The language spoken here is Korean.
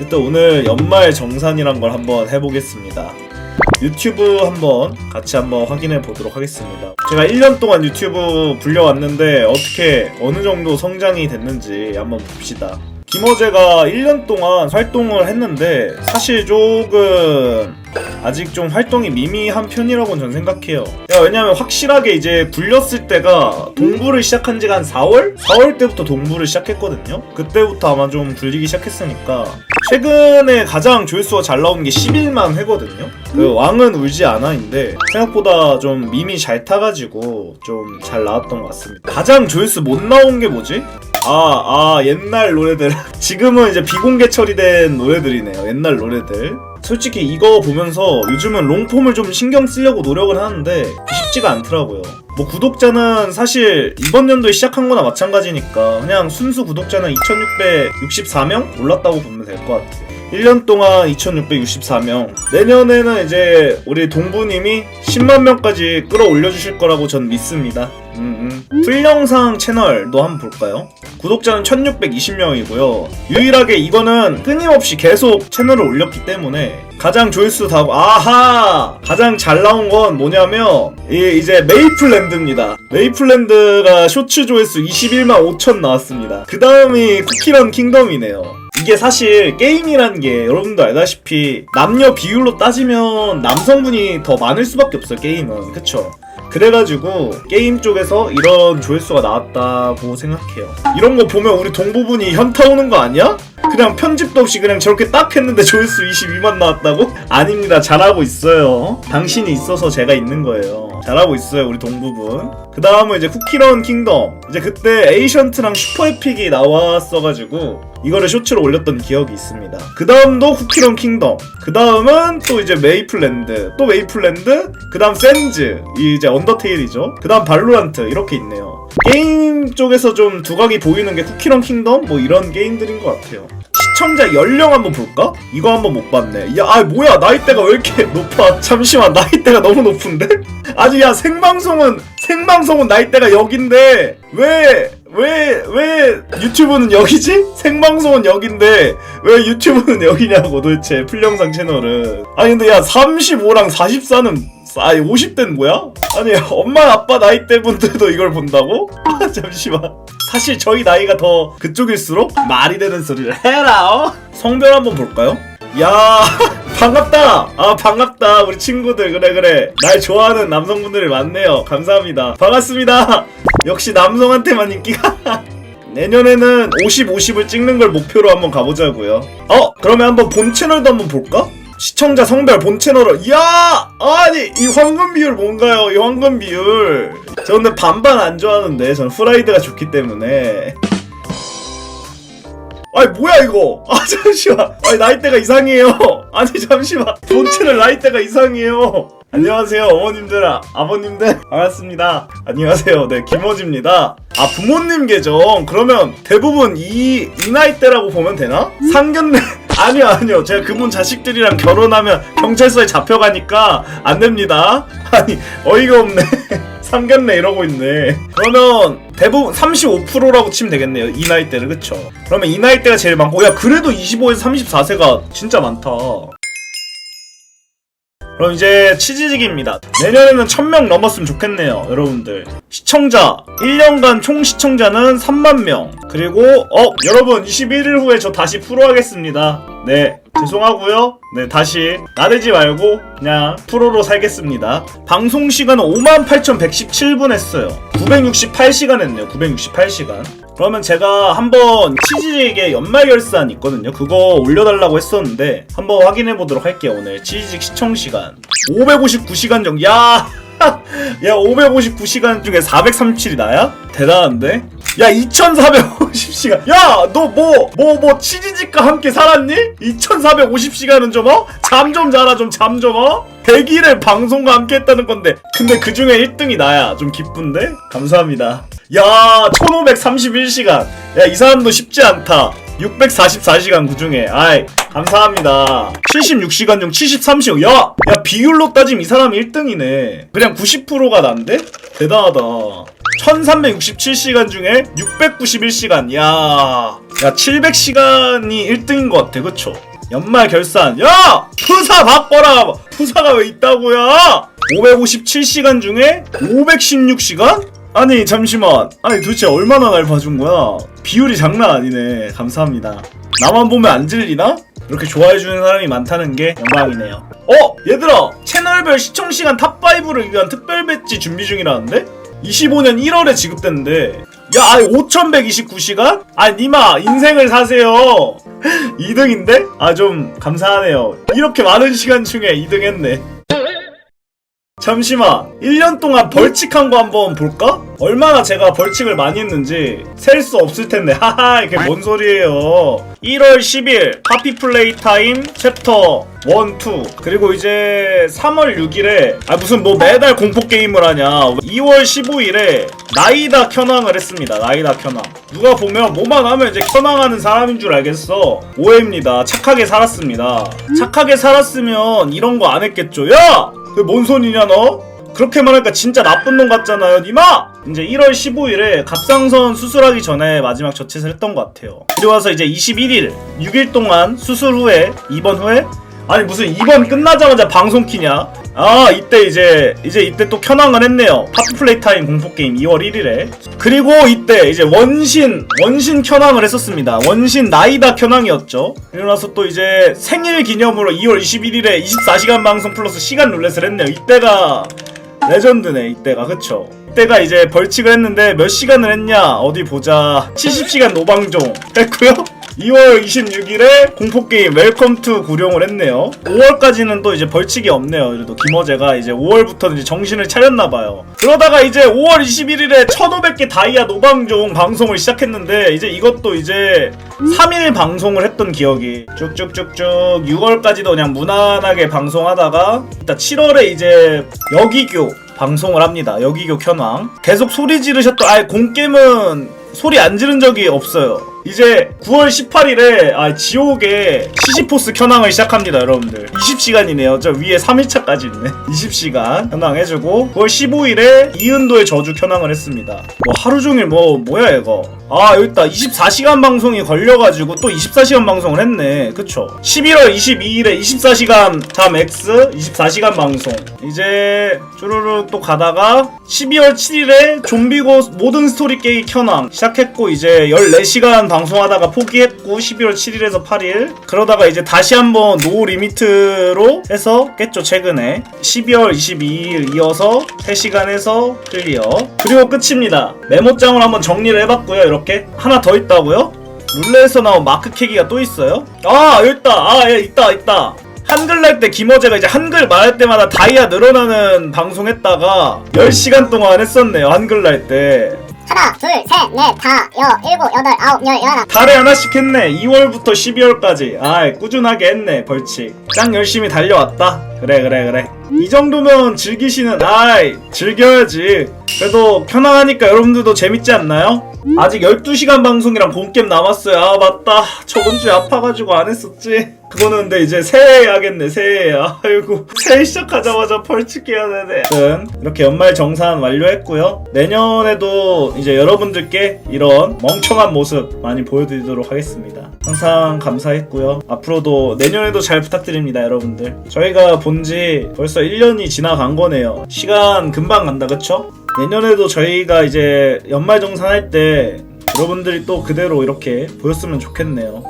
일단 오늘 연말 정산이란 걸 한번 해보겠습니다. 유튜브 한번 같이 한번 확인해 보도록 하겠습니다. 제가 1년 동안 유튜브 불려왔는데 어떻게 어느 정도 성장이 됐는지 한번 봅시다. 김어제가 1년 동안 활동을 했는데 사실 조금 아직 좀 활동이 미미한 편이라고 전 생각해요. 야, 왜냐면 확실하게 이제 굴렸을 때가 동부를 시작한 지가 한 4월? 4월 때부터 동부를 시작했거든요. 그때부터 아마 좀 굴리기 시작했으니까 최근에 가장 조회수가 잘 나오는 게 11만 회거든요. 그 왕은 울지 않아인데 생각보다 좀 밈이 잘 타가지고 좀 잘 나왔던 것 같습니다. 가장 조회수 못 나온 게 뭐지? 아, 아, 옛날 노래들. 지금은 이제 비공개 처리된 노래들이네요. 옛날 노래들. 솔직히 이거 보면서 요즘은 롱폼을 좀 신경 쓰려고 노력을 하는데 쉽지가 않더라고요. 뭐 구독자는 사실 이번 연도에 시작한 거나 마찬가지니까 그냥 순수 구독자는 2664명 올랐다고 보면 될 것 같아요. 1년 동안 2664명. 내년에는 이제 우리 동부님이 10만 명까지 끌어올려 주실 거라고 전 믿습니다. 음, 음. 풀영상 채널도 한번 볼까요? 구독자는 1620명이고요. 유일하게 이거는 끊임없이 계속 채널을 올렸기 때문에 가장 조회수 다 아하 가장 잘 나온 건 뭐냐면 이 이제 메이플랜드입니다. 메이플랜드가 쇼츠 조회수 21만 5천 나왔습니다. 그 다음이 쿠키런 킹덤이네요. 이게 사실 게임이라는 게 여러분도 알다시피 남녀 비율로 따지면 남성분이 더 많을 수밖에 없어요 게임은 그쵸? 그래가지고 게임 쪽에서 이런 조회수가 나왔다고 생각해요 이런 거 보면 우리 동부분이 현타 오는 거 아니야? 그냥 편집도 없이 그냥 저렇게 딱 했는데 조회수 22만 나왔다고? 아닙니다 잘하고 있어요 당신이 있어서 제가 있는 거예요 잘하고 있어요 우리 동부분. 그 다음은 이제 쿠키런 킹덤. 이제 그때 에이션트랑 슈퍼에픽이 나왔어가지고 이거를 쇼츠로 올렸던 기억이 있습니다. 그 다음도 쿠키런 킹덤. 그 다음은 또 이제 메이플랜드. 또 메이플랜드 그 다음 이 이제 언더테일이죠. 그 다음 발로란트. 이렇게 있네요. 게임 쪽에서 좀 두각이 보이는 게 쿠키런 킹덤? 뭐 이런 게임들인 것 같아요 시청자 연령 한번 볼까? 이거 한번 못 봤네. 야, 아 뭐야 나이대가 왜 이렇게 높아? 잠시만 나이대가 너무 높은데? 아니 야 생방송은 생방송은 나이대가 여긴데 왜 왜, 왜 유튜브는 여기지? 생방송은 여긴데 왜 유튜브는 여기냐고 도대체 풀영상 채널은 아니 근데 야 35랑 44는 아니 50대는 뭐야? 아니 엄마 아빠 나이대 분들도 이걸 본다고? 아 잠시만 사실 저희 나이가 더 그쪽일수록 말이 되는 소리를 해라 어? 성별 한번 볼까요? 야 반갑다! 아 반갑다 우리 친구들. 그래 그래. 날 좋아하는 남성분들이 많네요. 감사합니다. 반갑습니다. 역시 남성한테만 인기가 내년에는 50, 50을 찍는 걸 목표로 한번 가보자고요. 어 그러면 한번 본 채널도 한번 볼까? 시청자 성별 본 채널을 이야! 아니 이 황금 비율 뭔가요? 이 황금 비율. 저 근데 반반 안 좋아하는데 전 후라이드가 좋기 때문에. 아니 뭐야 이거? 아 잠시만. 아니 나이대가 이상해요. 아니 잠시만. 본체는 나이대가 이상해요. 안녕하세요 어머님들 아, 아버님들. 반갑습니다. 안녕하세요. 네 김호지입니다. 아 부모님 계정. 그러면 대부분 이, 이 나이대라고 보면 되나? 상견례 아니요 아니요 제가 그분 자식들이랑 결혼하면 경찰서에 잡혀가니까 안 됩니다 아니 어이가 없네 상견례 이러고 있네. 그러면 대부분 35%라고 치면 되겠네요. 이 나이대를 그쵸? 그러면 이 나이 대가 제일 많고 야 그래도 25에서 34세가 진짜 많다. 그럼 이제 치즈직입니다. 내년에는 1000명 넘었으면 좋겠네요, 여러분들. 시청자, 1년간 총 시청자는 3만 명. 그리고, 어, 여러분, 21일 후에 저 다시 프로 하겠습니다. 네, 죄송하고요 네, 다시 나대지 말고 그냥 프로로 살겠습니다. 방송 시간은 58,117분 했어요. 968시간 했네요, 968시간. 그러면 제가 한번 치즈직의 연말 결산 있거든요. 그거 올려달라고 했었는데 한번 확인해 보도록 할게요. 오늘 치즈직 시청 시간 559시간 정도. 야, 야 559시간 중에 437이 나야? 대단한데? 야 2450시간. 야 너 뭐 뭐 뭐 치즈직과 함께 살았니? 2450시간은 좀 어? 잠 좀 자라 좀 잠 좀 어? 100일을 방송과 함께 했다는 건데 근데 그 중에 1등이 나야 좀 기쁜데? 감사합니다 야 1531시간 야 이 사람도 쉽지 않다 644시간 그 중에 아이 감사합니다 76시간 중 73시간 야! 야 비율로 따지면 이 사람이 1등이네 그냥 90%가 난데? 대단하다 1367시간 중에 691시간 야, 야 700시간이 1등인 것 같아 그쵸? 연말 결산 야! 푸사 바꿔라 푸사가 왜 있다고요 557시간 중에 516시간? 아니 잠시만 아니 도대체 얼마나 날 봐준 거야 비율이 장난 아니네 감사합니다 나만 보면 안 질리나? 이렇게 좋아해주는 사람이 많다는 게 영광이네요 어! 얘들아 채널별 시청시간 탑5를 위한 특별 배지 준비 중이라는데? 25년 1월에 지급됐는데 야 아니 5129시간? 아니 니마 인생을 사세요 2등인데? 아 좀 감사하네요 이렇게 많은 시간 중에 2등 했네 잠시만 1년 동안 벌칙한 거 한번 볼까? 얼마나 제가 벌칙을 많이 했는지 셀 수 없을 텐데. 하하 이게 뭔 소리예요? 1월 10일 하피 플레이 타임 챕터 1, 2 그리고 이제 3월 6일에 아 무슨 뭐 매달 공포 게임을 하냐. 2월 15일에 나이다 켜낭을 했습니다. 나이다 켜낭 누가 보면 뭐만 하면 이제 켜낭하는 사람인 줄 알겠어. 오해입니다. 착하게 살았습니다. 착하게 살았으면 이런 거 안 했겠죠. 야! 그뭔 소리냐 너? 그렇게 말하니까 진짜 나쁜 놈 같잖아요 니마! 이제 1월 15일에 갑상선 수술하기 전에 마지막 저체를 했던 것 같아요 그리고 와서 이제 21일 6일 동안 수술 후에 입원 후에 아니 무슨 입원 끝나자마자 방송 키냐 아 이때 이제 이제 이때 또 켜낭을 했네요. 하프플레이 타임 공포게임 2월 1일에. 그리고 이때 이제 원신 원신 켜낭을 했었습니다. 원신 나이다 켜낭이었죠. 그리고 나서 또 이제 생일 기념으로 2월 21일에 24시간 방송 플러스 시간 룰렛을 했네요. 이때가 레전드네 이때가. 그쵸? 이때가 이제 벌칙을 했는데 몇 시간을 했냐? 어디 보자. 70시간 노방종 했고요 2월 26일에 공포게임 웰컴 투 구룡을 했네요 5월까지는 또 이제 벌칙이 없네요 그래도 김어제가 이제 5월부터는 이제 정신을 차렸나봐요 그러다가 이제 5월 21일에 1500개 다이아 노방종 방송을 시작했는데 이제 이것도 이제 3일 방송을 했던 기억이 쭉쭉쭉쭉 6월까지도 그냥 무난하게 방송하다가 일단 7월에 이제 여기교 방송을 합니다. 여기교 켜왕 계속 소리 지르셨던 아예 공겜은 소리 안 지른 적이 없어요. 이제 9월 18일에 아 지옥에 시시포스 켜왕을 시작합니다, 여러분들. 20시간이네요. 저 위에 3일차까지 있네. 20시간 켜왕 해주고 9월 15일에 이은도의 저주 켜왕을 했습니다. 뭐 하루 종일 뭐 뭐야 이거. 아 여기 있다. 24시간 방송이 걸려가지고 또 24시간 방송을 했네. 그쵸? 11월 22일에 24시간 잠 X 24시간 방송. 이제 쭈루루 또 가다가 12월 7일에 좀비고 모든 스토리 게임 켜왕 시작했고 이제 14시간 방송하다가 포기했고 12월 7일에서 8일. 그러다가 이제 다시 한번 노 리미트로 해서 깼죠 최근에. 12월 22일 이어서 3시간 해서 클리어 그리고 끝입니다. 메모장을 한번 정리를 해봤고요 이렇게. 하나 더 있다고요? 룰렛에서 나온 마크 캐기가 또 있어요? 아 있다. 아 예 있다 있다. 한글 날 때 김어제가 이제 한글 말할 때마다 다이아 늘어나는 방송 했다가 10시간 동안 했었네요 한글 날때 하나, 둘, 셋, 넷, 다, 여, 일곱, 여덟, 아홉, 열, 열하나. 달에 하나씩 했네. 2월부터 12월까지. 아 꾸준하게 했네 벌칙. 짱 열심히 달려왔다. 그래 그래 그래. 이 정도면 즐기시는 아이 즐겨야지. 그래도 편안하니까 여러분들도 재밌지 않나요? 아직 12시간 방송이랑 본게임 남았어요. 아 맞다. 저번 주에 아파가지고 안 했었지? 그거는 근데 이제 새해에 하겠네 새해에 아이고 새해 시작하자마자 벌칙 해야 되네. 아무튼 이렇게 연말 정산 완료했고요. 내년에도 이제 여러분들께 이런 멍청한 모습 많이 보여드리도록 하겠습니다. 항상 감사했고요. 앞으로도 내년에도 잘 부탁드립니다 여러분들. 저희가 본 지 벌써 1년이 지나간 거네요. 시간 금방 간다 그쵸? 내년에도 저희가 이제 연말 정산 할 때 여러분들이 또 그대로 이렇게 보였으면 좋겠네요